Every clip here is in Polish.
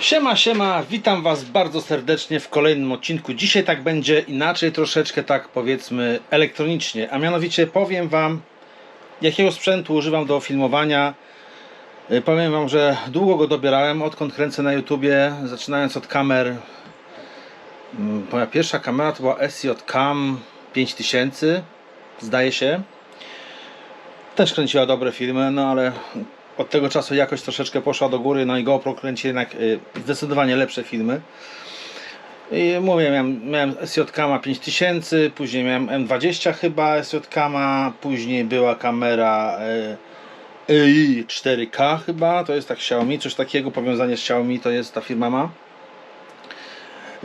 Siema, siema, witam Was bardzo serdecznie w kolejnym odcinku. Dzisiaj tak będzie inaczej, troszeczkę tak powiedzmy elektronicznie, a mianowicie powiem Wam, jakiego sprzętu używam do filmowania. Y, Powiem Wam, że długo go dobierałem, odkąd kręcę na YouTubie, zaczynając od kamer. Mm, Moja pierwsza kamera to była SJ Cam 5000, zdaje się. Też kręciła dobre filmy, no ale od tego czasu jakoś troszeczkę poszła do góry, no i GoPro kręci jednak y, zdecydowanie lepsze filmy. I mówię, miałem, miałem SJ-Kama 5000, później miałem M20 chyba SJ-Kama, później była kamera y, EI 4K chyba, to jest tak Xiaomi, coś takiego, powiązanie z Xiaomi to jest ta firma ma.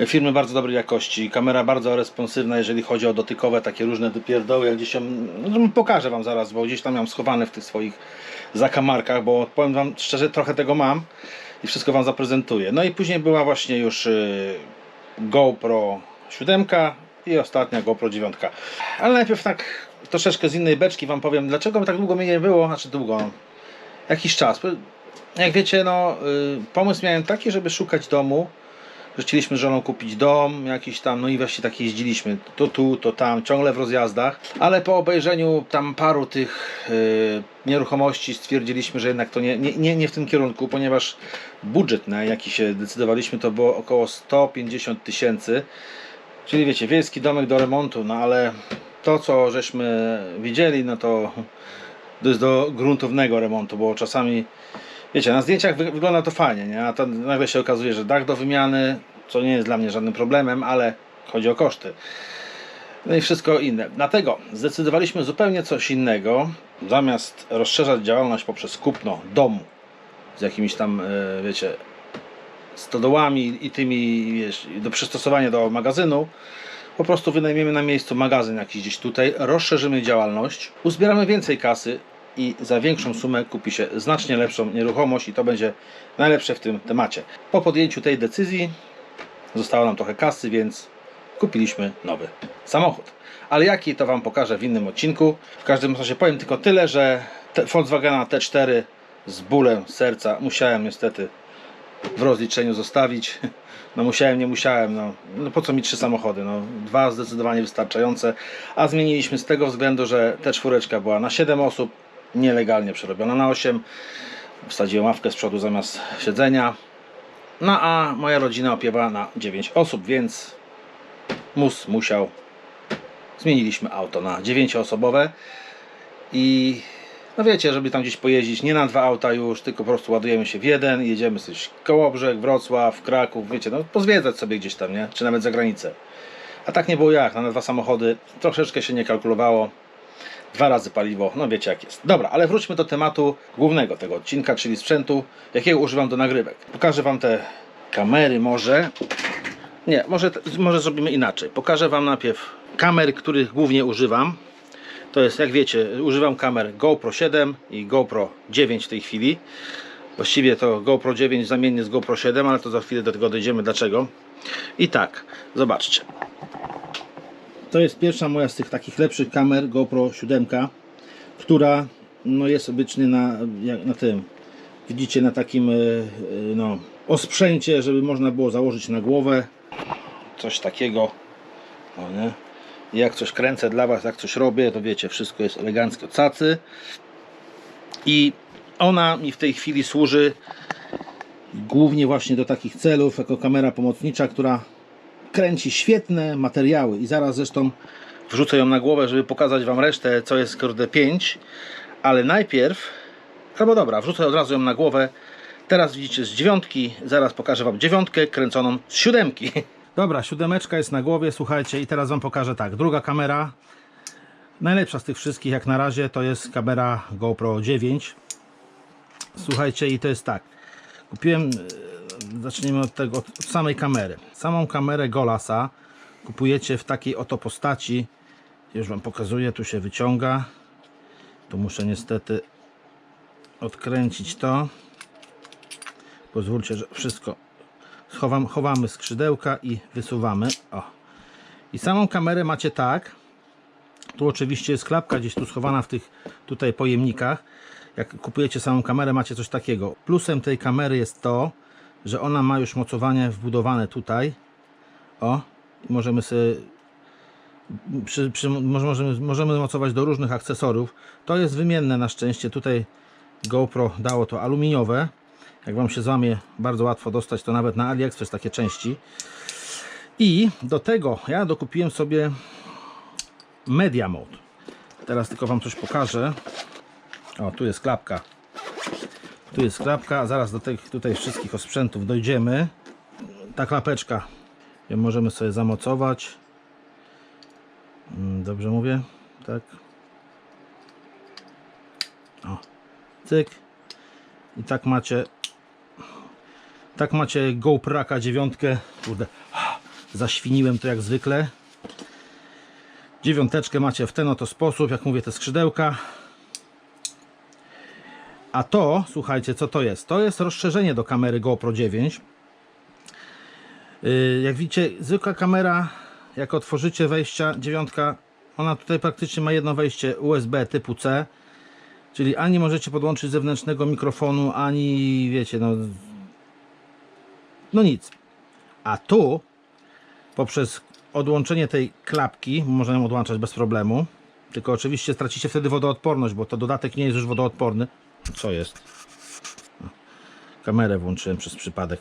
Firmy bardzo dobrej jakości, kamera bardzo responsywna, jeżeli chodzi o dotykowe takie różne wypierdoły, jak gdzieś ją, no, pokażę Wam zaraz, bo gdzieś tam mam schowane w tych swoich zakamarkach, bo powiem Wam szczerze, trochę tego mam i wszystko Wam zaprezentuję. No i później była właśnie już y, GoPro 7 i ostatnia GoPro 9. Ale najpierw tak troszeczkę z innej beczki Wam powiem, dlaczego tak długo mnie nie było, znaczy długo, jakiś czas. Jak wiecie, no, y, pomysł miałem taki, żeby szukać domu, chcieliśmy z żoną kupić dom, jakiś tam, no i właśnie tak jeździliśmy, to tu, to tam, ciągle w rozjazdach, ale po obejrzeniu tam paru tych y, nieruchomości stwierdziliśmy, że jednak to nie, nie, nie, nie w tym kierunku, ponieważ budżet na jaki się decydowaliśmy to było około 150 tysięcy, czyli wiecie, wiejski domek do remontu, no ale to co żeśmy widzieli, no to to jest do gruntownego remontu, bo czasami Wiecie, na zdjęciach wy wygląda to fajnie, nie? a nagle się okazuje, że dach do wymiany, co nie jest dla mnie żadnym problemem, ale chodzi o koszty. No i wszystko inne. Dlatego zdecydowaliśmy zupełnie coś innego. Zamiast rozszerzać działalność poprzez kupno domu z jakimiś tam, e, wiecie, stodołami i tymi, wiesz, do przystosowania do magazynu, po prostu wynajmiemy na miejscu magazyn jakiś gdzieś tutaj, rozszerzymy działalność, uzbieramy więcej kasy, i za większą sumę kupi się znacznie lepszą nieruchomość i to będzie najlepsze w tym temacie. Po podjęciu tej decyzji zostało nam trochę kasy, więc kupiliśmy nowy samochód. Ale jaki to Wam pokażę w innym odcinku. W każdym razie powiem tylko tyle, że te Volkswagena T4 z bólem serca musiałem niestety w rozliczeniu zostawić. No musiałem, nie musiałem, no, no po co mi trzy samochody, no dwa zdecydowanie wystarczające, a zmieniliśmy z tego względu, że ta czwóreczka była na 7 osób, nielegalnie przerobiona na 8. Wsadziłem ławkę z przodu zamiast siedzenia. No a moja rodzina opiewa na 9 osób, więc mus musiał. Zmieniliśmy auto na 9-osobowe i no wiecie, żeby tam gdzieś pojeździć, nie na dwa auta już, tylko po prostu ładujemy się w jeden i jedziemy coś Kołobrzeg, Wrocław, Kraków, wiecie, no pozwiedzać sobie gdzieś tam, nie? Czy nawet za granicę. A tak nie było jak, na dwa samochody troszeczkę się nie kalkulowało dwa razy paliwo, no wiecie jak jest. Dobra, ale wróćmy do tematu głównego tego odcinka, czyli sprzętu, jakiego używam do nagrywek. Pokażę Wam te kamery może. Nie, może, może zrobimy inaczej. Pokażę Wam najpierw kamery, których głównie używam. To jest, jak wiecie, używam kamer GoPro 7 i GoPro 9 w tej chwili. Właściwie to GoPro 9 zamiennie z GoPro 7, ale to za chwilę do tego dojdziemy dlaczego. I tak, zobaczcie. To jest pierwsza moja z tych takich lepszych kamer GoPro 7, która no, jest obecnie na, na tym, widzicie, na takim e, e, no, osprzęcie, żeby można było założyć na głowę. Coś takiego. O, nie? Jak coś kręcę dla Was, jak coś robię, to wiecie, wszystko jest elegancko cacy. I ona mi w tej chwili służy głównie właśnie do takich celów, jako kamera pomocnicza, która kręci świetne materiały i zaraz zresztą wrzucę ją na głowę, żeby pokazać Wam resztę, co jest kurde 5, ale najpierw, albo dobra, wrzucę od razu ją na głowę. Teraz widzicie z dziewiątki, zaraz pokażę Wam dziewiątkę kręconą z siódemki. Dobra, siódemeczka jest na głowie, słuchajcie, i teraz Wam pokażę tak. Druga kamera, najlepsza z tych wszystkich jak na razie, to jest kamera GoPro 9. Słuchajcie, i to jest tak. Kupiłem, zacznijmy od tego, od samej kamery. Samą kamerę Golasa kupujecie w takiej oto postaci. Już Wam pokazuję, tu się wyciąga. Tu muszę niestety odkręcić to. Pozwólcie, że wszystko schowam, chowamy skrzydełka i wysuwamy. O. I samą kamerę macie tak. Tu oczywiście jest klapka gdzieś tu schowana w tych tutaj pojemnikach. Jak kupujecie samą kamerę, macie coś takiego. Plusem tej kamery jest to, że ona ma już mocowanie wbudowane tutaj. O, możemy sobie przy, przy, może- możemy, możemy mocować do różnych akcesoriów. To jest wymienne na szczęście. Tutaj GoPro dało to aluminiowe. Jak Wam się złamie, bardzo łatwo dostać to nawet na AliExpress takie części. I do tego ja dokupiłem sobie Media Mode. Teraz tylko Wam coś pokażę. O, tu jest klapka. Tu jest klapka. Zaraz do tych tutaj wszystkich osprzętów dojdziemy. Ta klapeczka. Ją możemy sobie zamocować. Mm, Dobrze mówię? Tak. O. Cyk. I tak macie tak macie GoPraka dziewiątkę. Kurde. Zaświniłem to jak zwykle. Dziewiąteczkę macie w ten oto sposób, jak mówię, te skrzydełka. A to, słuchajcie, co to jest? To jest rozszerzenie do kamery GoPro 9. Yy, Jak widzicie, zwykła kamera, jak otworzycie wejścia dziewiątka, ona tutaj praktycznie ma jedno wejście USB typu C. Czyli ani możecie podłączyć zewnętrznego mikrofonu, ani wiecie, no, no nic. A tu poprzez odłączenie tej klapki można ją odłączać bez problemu. Tylko oczywiście stracicie wtedy wodoodporność, bo to dodatek nie jest już wodoodporny. Co jest? Kamerę włączyłem przez przypadek.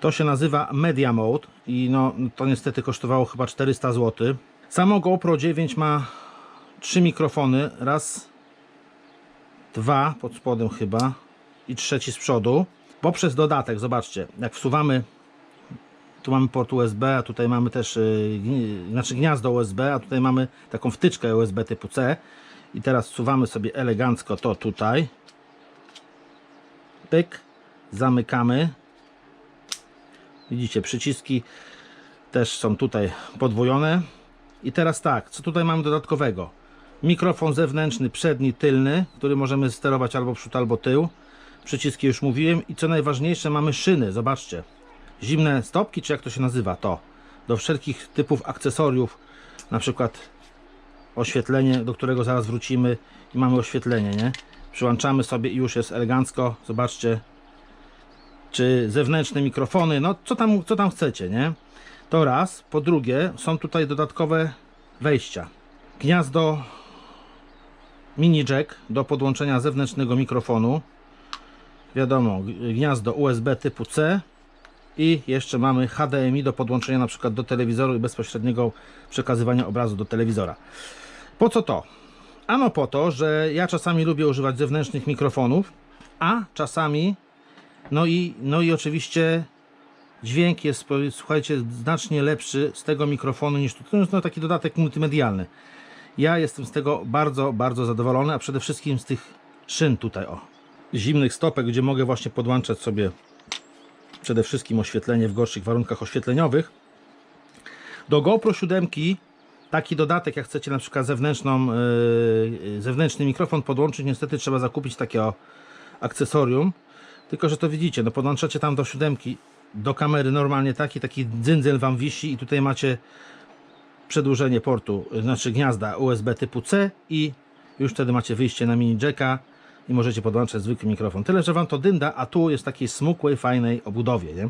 To się nazywa Media Mode i no to niestety kosztowało chyba 400 zł. Samo GoPro 9 ma trzy mikrofony. Raz, dwa pod spodem chyba i trzeci z przodu. Poprzez dodatek, zobaczcie, jak wsuwamy tu mamy port USB, a tutaj mamy też yy, znaczy gniazdo USB, a tutaj mamy taką wtyczkę USB typu C. I teraz wsuwamy sobie elegancko to tutaj. Pyk, zamykamy. Widzicie, przyciski też są tutaj podwojone. I teraz tak, co tutaj mamy dodatkowego? Mikrofon zewnętrzny, przedni, tylny, który możemy sterować albo przód, albo tył. Przyciski już mówiłem. I co najważniejsze, mamy szyny, zobaczcie zimne stopki, czy jak to się nazywa, to do wszelkich typów akcesoriów, na przykład oświetlenie, do którego zaraz wrócimy i mamy oświetlenie, nie? Przyłączamy sobie i już jest elegancko, zobaczcie, czy zewnętrzne mikrofony, no co tam, co tam chcecie, nie? To raz, po drugie są tutaj dodatkowe wejścia, gniazdo mini jack do podłączenia zewnętrznego mikrofonu, wiadomo, gniazdo USB typu C, i jeszcze mamy HDMI do podłączenia na przykład do telewizoru i bezpośredniego przekazywania obrazu do telewizora. Po co to? Ano po to, że ja czasami lubię używać zewnętrznych mikrofonów, a czasami no i, no i oczywiście dźwięk jest, słuchajcie, znacznie lepszy z tego mikrofonu niż tu. To jest no, taki dodatek multimedialny. Ja jestem z tego bardzo, bardzo zadowolony, a przede wszystkim z tych szyn tutaj, o. Zimnych stopek, gdzie mogę właśnie podłączać sobie przede wszystkim oświetlenie w gorszych warunkach oświetleniowych. Do GoPro 7 taki dodatek, jak chcecie na przykład zewnętrzną, yy, zewnętrzny mikrofon podłączyć, niestety trzeba zakupić takie o, akcesorium. Tylko, że to widzicie, no podłączacie tam do siódemki, do kamery normalnie taki, taki dzyndzel wam wisi i tutaj macie przedłużenie portu, yy, znaczy gniazda USB typu C i już wtedy macie wyjście na mini jacka i możecie podłączać zwykły mikrofon. Tyle, że wam to dynda, a tu jest takiej smukłej, fajnej obudowie, nie?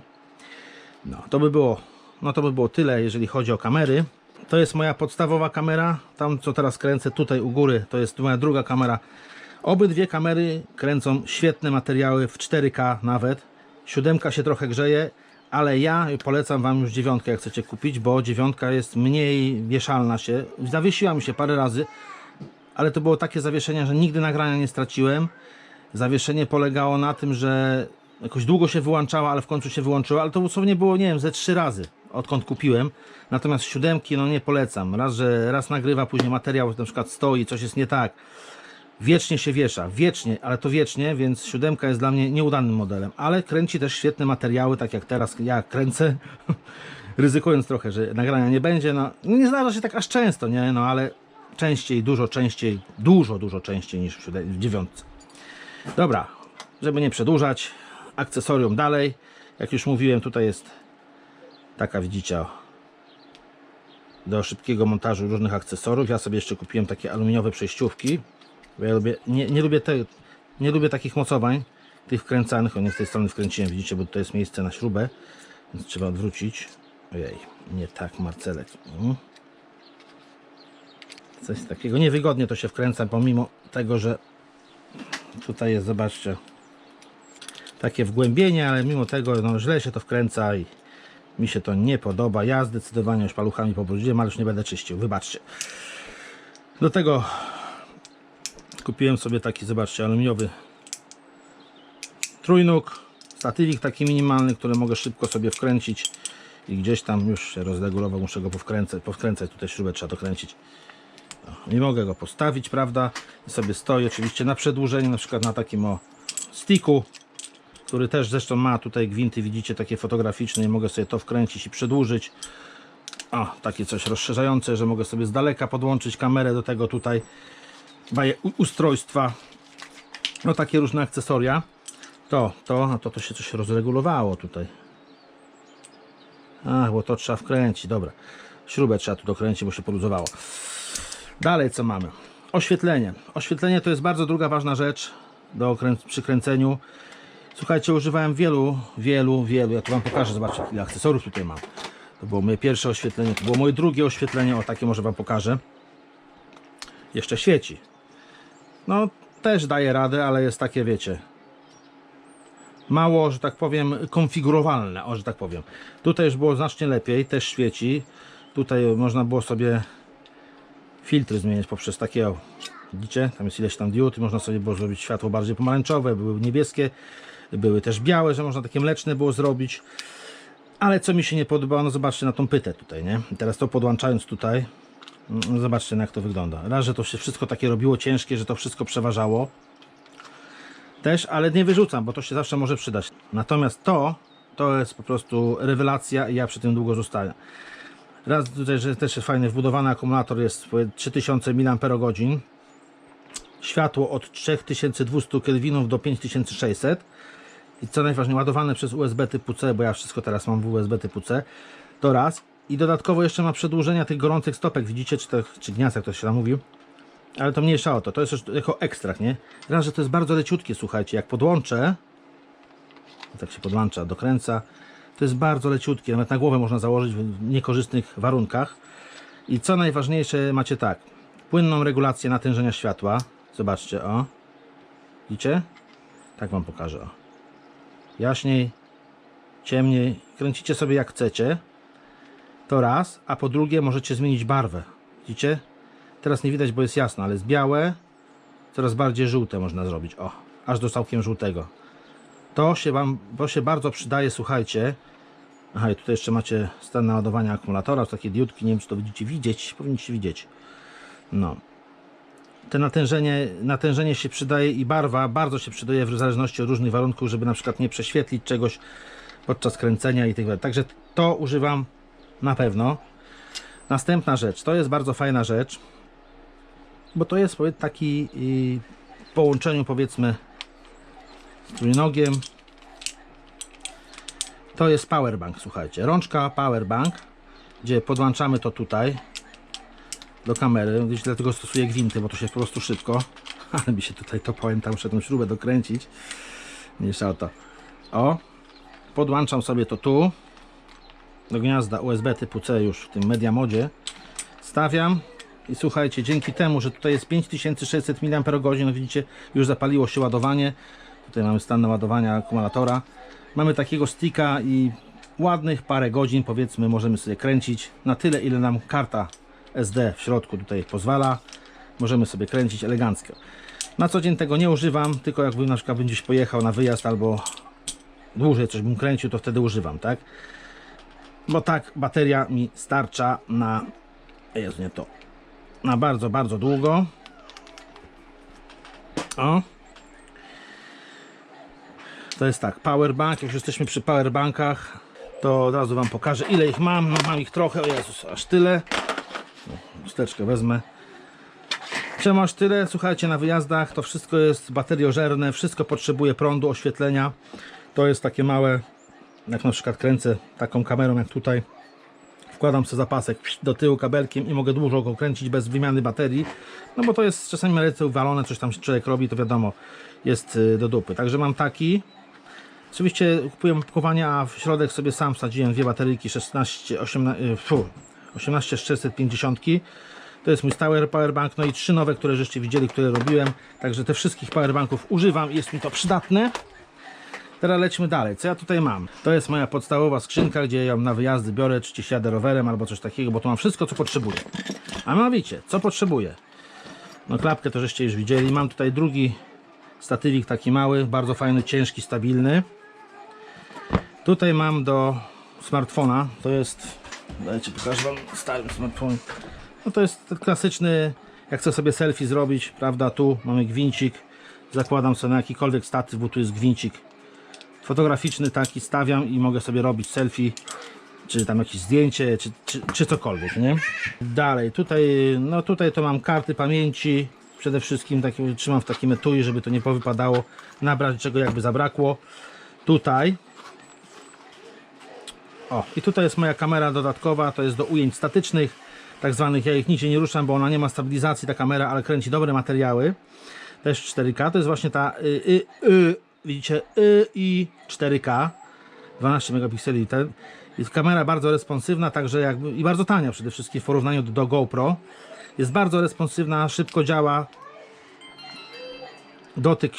No, to by było, no to by było tyle, jeżeli chodzi o kamery. To jest moja podstawowa kamera, tam co teraz kręcę tutaj u góry, to jest moja druga kamera. Obydwie kamery kręcą świetne materiały w 4K nawet. Siódemka się trochę grzeje, ale ja polecam wam już dziewiątkę, jak chcecie kupić, bo dziewiątka jest mniej wieszalna się. Zawiesiła mi się parę razy, ale to było takie zawieszenie, że nigdy nagrania nie straciłem. Zawieszenie polegało na tym, że jakoś długo się wyłączała, ale w końcu się wyłączyła, ale to dosłownie było, nie wiem, ze trzy razy, odkąd kupiłem. Natomiast siódemki, no nie polecam. Raz, że raz nagrywa, później materiał na przykład stoi, coś jest nie tak. Wiecznie się wiesza, wiecznie, ale to wiecznie, więc siódemka jest dla mnie nieudanym modelem, ale kręci też świetne materiały, tak jak teraz ja kręcę, ryzykując trochę, że nagrania nie będzie, no nie zdarza się tak aż często, nie, no ale częściej, dużo częściej, dużo, dużo częściej niż w w dziewiątce. Dobra, żeby nie przedłużać, akcesorium dalej. Jak już mówiłem, tutaj jest taka, widzicie, do szybkiego montażu różnych akcesoriów. Ja sobie jeszcze kupiłem takie aluminiowe przejściówki. Ja lubię, nie, nie, lubię te, nie lubię takich mocowań. tych wkręcanych, o nie z tej strony wkręciłem, widzicie, bo tutaj jest miejsce na śrubę, więc trzeba odwrócić. Ojej, nie tak Marcelek. Mm. Coś takiego, niewygodnie to się wkręca, pomimo tego, że tutaj jest, zobaczcie, takie wgłębienie, ale mimo tego no, źle się to wkręca i mi się to nie podoba. Ja zdecydowanie już paluchami pobrudziłem, ale już nie będę czyścił, wybaczcie. Do tego kupiłem sobie taki, zobaczcie, aluminiowy trójnóg, statywik taki minimalny, który mogę szybko sobie wkręcić i gdzieś tam już się rozregulował, muszę go powkręcać, powkręcać tutaj śrubę trzeba dokręcić. O, Nie mogę go postawić, prawda? I sobie stoi oczywiście na przedłużeniu, na przykład na takim o sticku, który też zresztą ma tutaj gwinty, widzicie, takie fotograficzne i mogę sobie to wkręcić i przedłużyć. O, takie coś rozszerzające, że mogę sobie z daleka podłączyć kamerę do tego tutaj daje ustrojstwa. No takie różne akcesoria. To, to, a to, to się coś rozregulowało tutaj. Ach, bo to trzeba wkręcić, dobra. Śrubę trzeba tu dokręcić, bo się poluzowało. Dalej co mamy? Oświetlenie. Oświetlenie to jest bardzo druga ważna rzecz do przy kręceniu. Słuchajcie, używałem wielu, wielu, wielu. Ja tu Wam pokażę, zobaczcie ile akcesorów tutaj mam. To było moje pierwsze oświetlenie, to było moje drugie oświetlenie. O, takie może Wam pokażę. Jeszcze świeci. No, też daje radę, ale jest takie, wiecie, mało, że tak powiem, konfigurowalne, o, że tak powiem. Tutaj już było znacznie lepiej, też świeci. Tutaj można było sobie filtry zmieniać poprzez takie, o, widzicie, tam jest ileś tam diod, można sobie było zrobić światło bardziej pomarańczowe, były niebieskie, były też białe, że można takie mleczne było zrobić. Ale co mi się nie podobało, no zobaczcie na tą pytę tutaj, nie? Teraz to podłączając tutaj, no zobaczcie jak to wygląda. Raz, że to się wszystko takie robiło ciężkie, że to wszystko przeważało. Też, ale nie wyrzucam, bo to się zawsze może przydać. Natomiast to, to jest po prostu rewelacja i ja przy tym długo zostaję. Raz tutaj, że też jest fajny wbudowany akumulator jest powie- 3000 mAh. Światło od 3200 Kelvinów do 5600. I co najważniejsze, ładowane przez USB typu C, bo ja wszystko teraz mam w USB typu C. To raz. I dodatkowo jeszcze ma przedłużenia tych gorących stopek, widzicie, czy, to, czy jak to się tam mówi. Ale to mniejsza o to, to jest już jako ekstrakt, nie? Raz, że to jest bardzo leciutkie, słuchajcie, jak podłączę, tak się podłącza, dokręca, to jest bardzo leciutkie, nawet na głowę można założyć w niekorzystnych warunkach. I co najważniejsze, macie tak, płynną regulację natężenia światła, zobaczcie, o, widzicie? Tak Wam pokażę, o. Jaśniej, ciemniej, kręcicie sobie jak chcecie, to raz, a po drugie możecie zmienić barwę, widzicie? Teraz nie widać, bo jest jasno, ale jest białe, coraz bardziej żółte można zrobić. O, aż do całkiem żółtego. To się Wam to się bardzo przydaje, słuchajcie. Aha, i tutaj jeszcze macie stan naładowania akumulatora, takie diodki, nie wiem czy to widzicie widzieć, powinniście widzieć. No. Te natężenie, natężenie się przydaje i barwa bardzo się przydaje w zależności od różnych warunków, żeby na przykład nie prześwietlić czegoś podczas kręcenia i tak dalej. Także to używam na pewno. Następna rzecz, to jest bardzo fajna rzecz bo to jest taki y, w połączeniu powiedzmy z trójnogiem to jest powerbank słuchajcie, rączka powerbank gdzie podłączamy to tutaj do kamery, gdzieś dlatego stosuję gwinty, bo to się po prostu szybko ale mi się tutaj to pamiętam, muszę tą śrubę dokręcić mniejsza o to o, podłączam sobie to tu do gniazda USB typu C już w tym media modzie stawiam i słuchajcie, dzięki temu, że tutaj jest 5600 mAh, no widzicie, już zapaliło się ładowanie. Tutaj mamy stan naładowania akumulatora. Mamy takiego sticka i ładnych parę godzin, powiedzmy, możemy sobie kręcić na tyle, ile nam karta SD w środku tutaj pozwala. Możemy sobie kręcić elegancko. Na co dzień tego nie używam, tylko jakbym na przykład gdzieś pojechał na wyjazd albo dłużej coś bym kręcił, to wtedy używam, tak? Bo tak bateria mi starcza na... Nie to na bardzo, bardzo długo. O. To jest tak, powerbank. Jak już jesteśmy przy powerbankach, to od razu Wam pokażę ile ich mam. No mam ich trochę, o Jezus, aż tyle. Chusteczkę wezmę. Aż tyle? Słuchajcie, na wyjazdach to wszystko jest bateriożerne, wszystko potrzebuje prądu, oświetlenia. To jest takie małe, jak na przykład kręcę taką kamerą jak tutaj. wkładam sobie zapasek do tyłu kabelkiem i mogę dłużej go kręcić bez wymiany baterii, no bo to jest czasami ręce uwalone, coś tam człowiek robi, to wiadomo, jest y, do dupy. Także mam taki. Oczywiście kupiłem opakowania, a w środek sobie sam wsadziłem dwie bateryjki 16, 18, y, 18 650. To jest mój stały powerbank, no i trzy nowe, które żeście widzieli, które robiłem. Także te wszystkich powerbanków używam, jest mi to przydatne. Teraz lećmy dalej. Co ja tutaj mam? To jest moja podstawowa skrzynka, gdzie ją na wyjazdy biorę, czy gdzieś jadę rowerem albo coś takiego, bo tu mam wszystko, co potrzebuję. A mianowicie, co potrzebuję? No klapkę to żeście już widzieli. Mam tutaj drugi statywik taki mały, bardzo fajny, ciężki, stabilny. Tutaj mam do smartfona, to jest, dajcie pokażę wam starym smartfon. No to jest klasyczny, jak chcę sobie selfie zrobić, prawda, tu mamy gwincik, zakładam sobie na jakikolwiek statyw, bo tu jest gwincik fotograficzny taki, stawiam i mogę sobie robić selfie, czy tam jakieś zdjęcie, czy, czy, czy cokolwiek, nie? Dalej, tutaj, no tutaj to mam karty pamięci, przede wszystkim trzymam w takim etui, żeby to nie powypadało, nabrać czego jakby zabrakło. Tutaj o, i tutaj jest moja kamera dodatkowa, to jest do ujęć statycznych, tak zwanych, ja ich nigdzie nie ruszam, bo ona nie ma stabilizacji, ta kamera, ale kręci dobre materiały. Też 4K, to jest właśnie ta, y, y, y, widzicie, y, i 4K, 12 megapikseli. Ten, jest kamera bardzo responsywna, także jakby, i bardzo tania przede wszystkim w porównaniu do, do GoPro. Jest bardzo responsywna, szybko działa. Dotyk,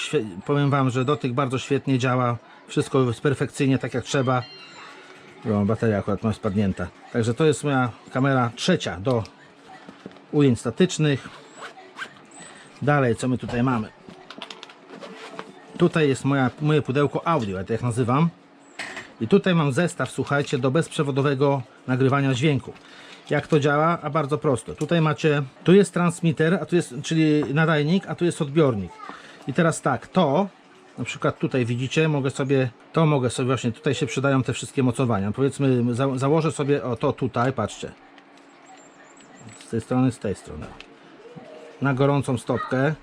powiem Wam, że dotyk bardzo świetnie działa. Wszystko jest perfekcyjnie, tak jak trzeba. No, bateria akurat ma spadnięta. Także to jest moja kamera trzecia do ujęć statycznych. Dalej, co my tutaj mamy? Tutaj jest moja, moje pudełko audio, ja to jak nazywam. I tutaj mam zestaw, słuchajcie, do bezprzewodowego nagrywania dźwięku. Jak to działa? A bardzo prosto. Tutaj macie, tu jest transmitter, a tu jest, czyli nadajnik, a tu jest odbiornik. I teraz tak, to, na przykład tutaj widzicie, mogę sobie, to mogę sobie właśnie, tutaj się przydają te wszystkie mocowania. Powiedzmy, za, założę sobie o to tutaj, patrzcie. Z tej strony, z tej strony. Na gorącą stopkę.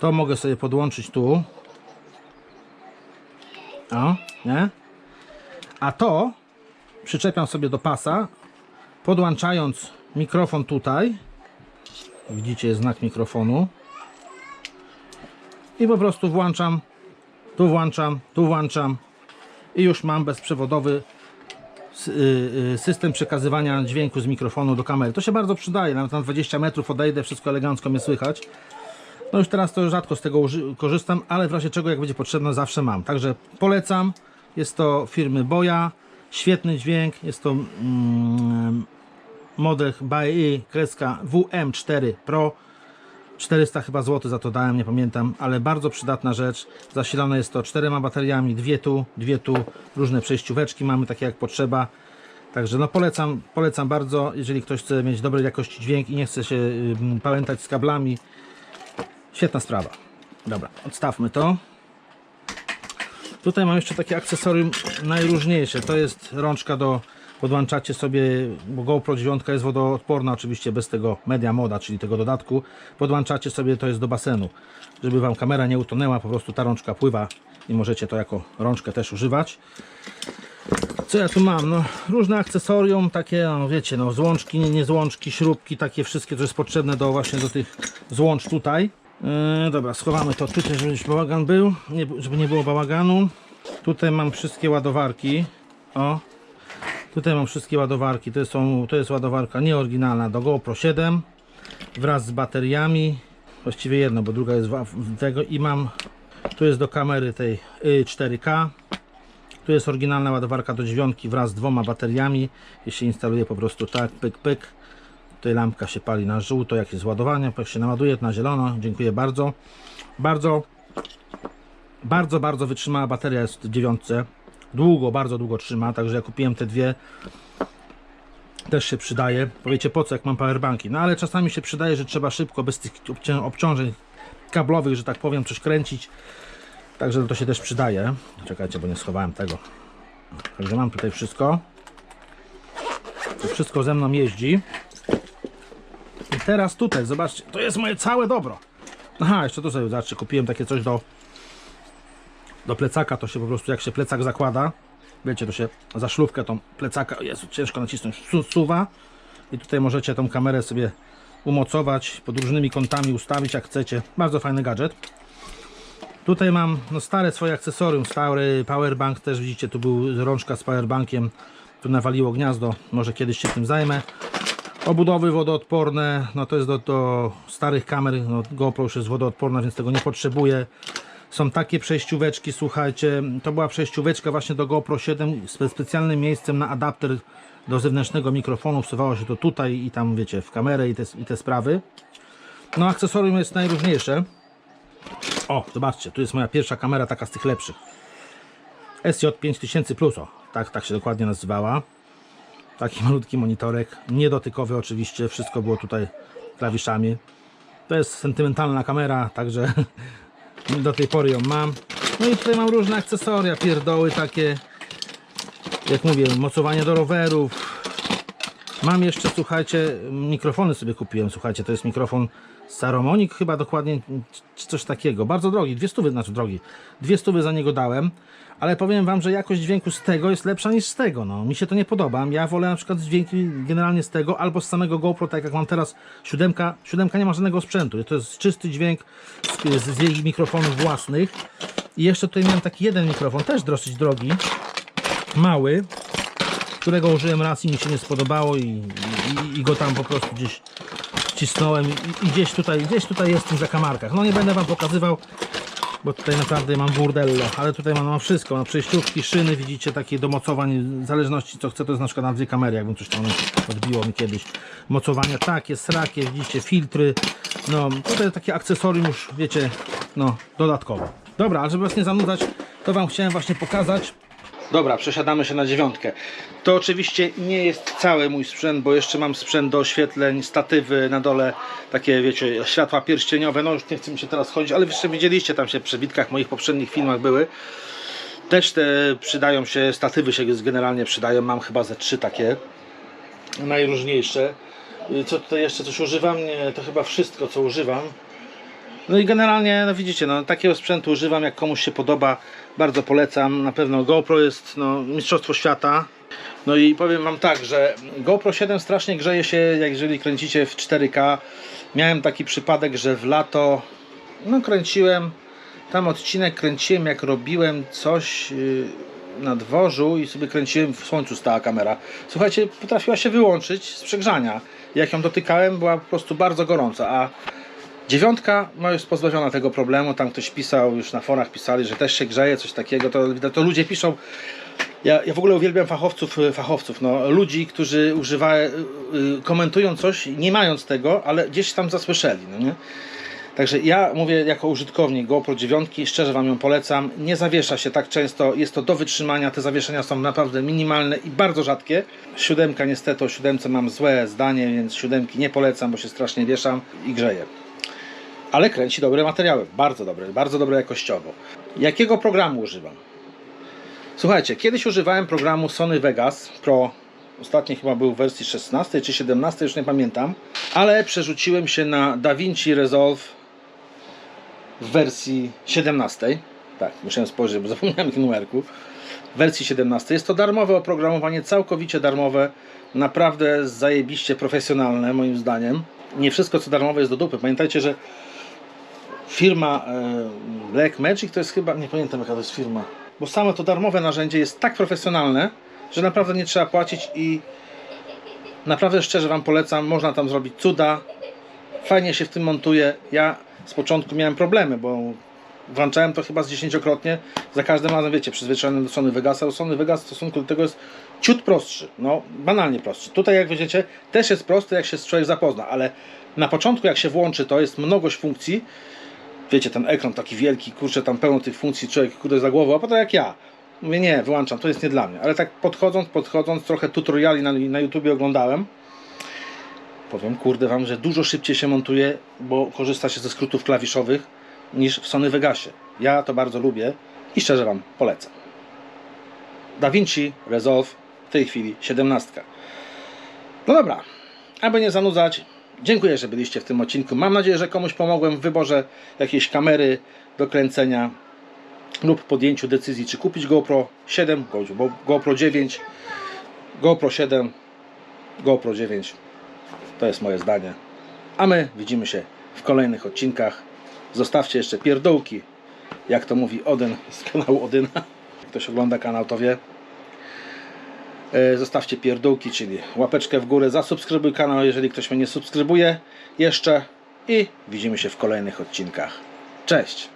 To mogę sobie podłączyć tu. O, nie? A to przyczepiam sobie do pasa, podłączając mikrofon tutaj. Widzicie, jest znak mikrofonu. I po prostu włączam, tu włączam, tu włączam i już mam bezprzewodowy y, y, system przekazywania dźwięku z mikrofonu do kamery. To się bardzo przydaje, nawet na 20 metrów odejdę, wszystko elegancko mnie słychać. No już teraz to rzadko z tego korzystam, ale w razie czego jak będzie potrzebne zawsze mam. Także polecam. Jest to firmy Boya. Świetny dźwięk. Jest to mm, model BAE kreska WM4 Pro. 400 chyba zł za to dałem, nie pamiętam, ale bardzo przydatna rzecz. Zasilane jest to czterema bateriami, dwie tu, dwie tu, różne przejścióweczki mamy takie jak potrzeba. Także no polecam, polecam bardzo, jeżeli ktoś chce mieć dobrej jakości dźwięk i nie chce się pamiętać z kablami, Świetna sprawa. Dobra, odstawmy to. Tutaj mam jeszcze takie akcesorium najróżniejsze. To jest rączka do podłączacie sobie, bo GoPro 9 jest wodoodporna oczywiście bez tego media moda, czyli tego dodatku. Podłączacie sobie, to jest do basenu. Żeby Wam kamera nie utonęła, po prostu ta rączka pływa i możecie to jako rączkę też używać. Co ja tu mam? No, różne akcesorium, takie, no wiecie, no, złączki, nie, złączki, śrubki, takie wszystkie, co jest potrzebne do właśnie do tych złącz tutaj. Yy, dobra, schowamy to tutaj, żeby już bałagan był, nie, żeby nie było bałaganu. Tutaj mam wszystkie ładowarki. O, tutaj mam wszystkie ładowarki. To, są, to jest ładowarka nieoryginalna do GoPro 7 wraz z bateriami. Właściwie jedno, bo druga jest w, tego i mam. Tu jest do kamery tej y, 4K. Tu jest oryginalna ładowarka do dziewiątki wraz z dwoma bateriami. Jeśli instaluje po prostu tak, pyk, pyk. Tutaj lampka się pali na żółto, jak jest ładowanie, jak się naładuje na zielono. Dziękuję bardzo. Bardzo, bardzo, bardzo wytrzymała bateria jest w dziewiątce. Długo, bardzo długo trzyma, także ja kupiłem te dwie. Też się przydaje. Powiecie po co, jak mam powerbanki. No ale czasami się przydaje, że trzeba szybko, bez tych obcią- obciążeń kablowych, że tak powiem, coś kręcić. Także to się też przydaje. Czekajcie, bo nie schowałem tego. Także mam tutaj wszystko. To wszystko ze mną jeździ. I teraz tutaj, zobaczcie, to jest moje całe dobro. Aha, jeszcze tu sobie, zobaczcie, kupiłem takie coś do do plecaka, to się po prostu jak się plecak zakłada, wiecie, to się za szlówkę tą plecaka, jest ciężko nacisnąć, su suwa i tutaj możecie tą kamerę sobie umocować, pod różnymi kątami ustawić jak chcecie. Bardzo fajny gadżet. Tutaj mam no, stare swoje akcesorium, stary powerbank też widzicie, tu był rączka z powerbankiem, tu nawaliło gniazdo, może kiedyś się tym zajmę. Obudowy wodoodporne, no to jest do, do starych kamer, no GoPro już jest wodoodporna, więc tego nie potrzebuję. Są takie przejścióweczki, słuchajcie, to była przejścióweczka właśnie do GoPro 7 z specjalnym miejscem na adapter do zewnętrznego mikrofonu, wsuwało się to tutaj i tam wiecie, w kamerę i te, i te sprawy. No akcesorium jest najróżniejsze. O, zobaczcie, tu jest moja pierwsza kamera, taka z tych lepszych. SJ5000 Plus, o, tak, tak się dokładnie nazywała. Taki malutki monitorek, niedotykowy oczywiście, wszystko było tutaj klawiszami. To jest sentymentalna kamera, także do tej pory ją mam. No i tutaj mam różne akcesoria, pierdoły takie, jak mówię, mocowanie do rowerów. Mam jeszcze, słuchajcie, mikrofony sobie kupiłem, słuchajcie, to jest mikrofon Saromonik chyba dokładnie, coś takiego. Bardzo drogi, dwie stówy, znaczy drogi. Dwie stówy za niego dałem, ale powiem wam, że jakość dźwięku z tego jest lepsza niż z tego, no. Mi się to nie podoba. Ja wolę na przykład dźwięki generalnie z tego, albo z samego GoPro, tak jak mam teraz siódemka. Siódemka nie ma żadnego sprzętu, to jest czysty dźwięk z, z jej mikrofonów własnych. I jeszcze tutaj miałem taki jeden mikrofon, też dosyć drogi, mały, którego użyłem raz i mi się nie spodobało i, i, i go tam po prostu gdzieś wcisnąłem i, i gdzieś tutaj, gdzieś tutaj jest w tych zakamarkach. No nie będę wam pokazywał, bo tutaj naprawdę mam burdello, ale tutaj mam, mam wszystko, mam przejściówki, szyny, widzicie, takie do w zależności co chcę, to jest na przykład na dwie kamery, jakbym coś tam odbiło mi kiedyś. Mocowania takie, srakie, widzicie, filtry, no tutaj takie akcesorium już, wiecie, no dodatkowo. Dobra, ale żeby was nie zanudzać, to wam chciałem właśnie pokazać, Dobra, przesiadamy się na dziewiątkę. To oczywiście nie jest cały mój sprzęt, bo jeszcze mam sprzęt do oświetleń, statywy na dole, takie wiecie, światła pierścieniowe. No już nie chcę mi się teraz chodzić, ale jeszcze widzieliście tam się w przebitkach moich poprzednich filmach były. Też te przydają się, statywy się generalnie przydają. Mam chyba ze trzy takie najróżniejsze. Y, Co tutaj jeszcze coś używam? Nie, to chyba wszystko co używam. No i generalnie, no widzicie, no takiego sprzętu używam, jak komuś się podoba, bardzo polecam. Na pewno GoPro jest no, mistrzostwo świata. No i powiem Wam tak, że GoPro 7 strasznie grzeje się, jak jeżeli kręcicie w 4K. Miałem taki przypadek, że w lato no kręciłem, tam odcinek kręciłem, jak robiłem coś yy, na dworzu i sobie kręciłem, w słońcu stała kamera. Słuchajcie, potrafiła się wyłączyć z przegrzania. Jak ją dotykałem, była po prostu bardzo gorąca, a Dziewiątka no jest pozbawiona tego problemu. Tam ktoś pisał, już na forach pisali, że też się grzeje, coś takiego. To, to ludzie piszą. Ja, ja w ogóle uwielbiam fachowców, y, fachowców, no, ludzi, którzy używają, y, komentują coś, nie mając tego, ale gdzieś tam zasłyszeli. No nie? Także ja mówię jako użytkownik GoPro 9, szczerze Wam ją polecam. Nie zawiesza się tak często, jest to do wytrzymania. Te zawieszenia są naprawdę minimalne i bardzo rzadkie. Siódemka niestety o siódemce mam złe zdanie, więc siódemki nie polecam, bo się strasznie wieszam i grzeję ale kręci dobre materiały, bardzo dobre, bardzo dobre jakościowo. Jakiego programu używam? Słuchajcie, kiedyś używałem programu Sony Vegas Pro. Ostatni chyba był w wersji 16 czy 17, już nie pamiętam, ale przerzuciłem się na DaVinci Resolve w wersji 17. Tak, musiałem spojrzeć, bo zapomniałem ich numerków. W wersji 17 jest to darmowe oprogramowanie, całkowicie darmowe, naprawdę zajebiście profesjonalne moim zdaniem. Nie wszystko co darmowe jest do dupy. Pamiętajcie, że firma e, Black Magic to jest chyba, nie pamiętam jaka to jest firma, bo samo to darmowe narzędzie jest tak profesjonalne, że naprawdę nie trzeba płacić i naprawdę szczerze Wam polecam, można tam zrobić cuda, fajnie się w tym montuje. Ja z początku miałem problemy, bo włączałem to chyba z dziesięciokrotnie, za każdym razem, wiecie, przyzwyczajony do Sony Vegasa, a Sony Vegas w stosunku do tego jest ciut prostszy, no banalnie prostszy. Tutaj jak widzicie też jest prosty, jak się człowiek zapozna, ale na początku jak się włączy, to jest mnogość funkcji, wiecie, ten ekran taki wielki, kurczę, tam pełno tych funkcji, człowiek kurde za głową, a potem jak ja. Mówię, nie, wyłączam, to jest nie dla mnie. Ale tak podchodząc, podchodząc, trochę tutoriali na, na YouTubie oglądałem. Powiem, kurde wam, że dużo szybciej się montuje, bo korzysta się ze skrótów klawiszowych niż w Sony Vegasie. Ja to bardzo lubię i szczerze wam polecam. DaVinci Resolve w tej chwili 17. No dobra, aby nie zanudzać, Dziękuję, że byliście w tym odcinku. Mam nadzieję, że komuś pomogłem w wyborze jakiejś kamery do kręcenia. lub podjęciu decyzji, czy kupić GoPro 7, Go- GoPro 9, GoPro 7, GoPro 9. To jest moje zdanie. A my widzimy się w kolejnych odcinkach. Zostawcie jeszcze pierdółki, jak to mówi Odyn z kanału Odyna. Ktoś ogląda kanał, to wie. E, Zostawcie pierdółki, czyli łapeczkę w górę, zasubskrybuj kanał, jeżeli ktoś mnie nie subskrybuje jeszcze. I widzimy się w kolejnych odcinkach. Cześć!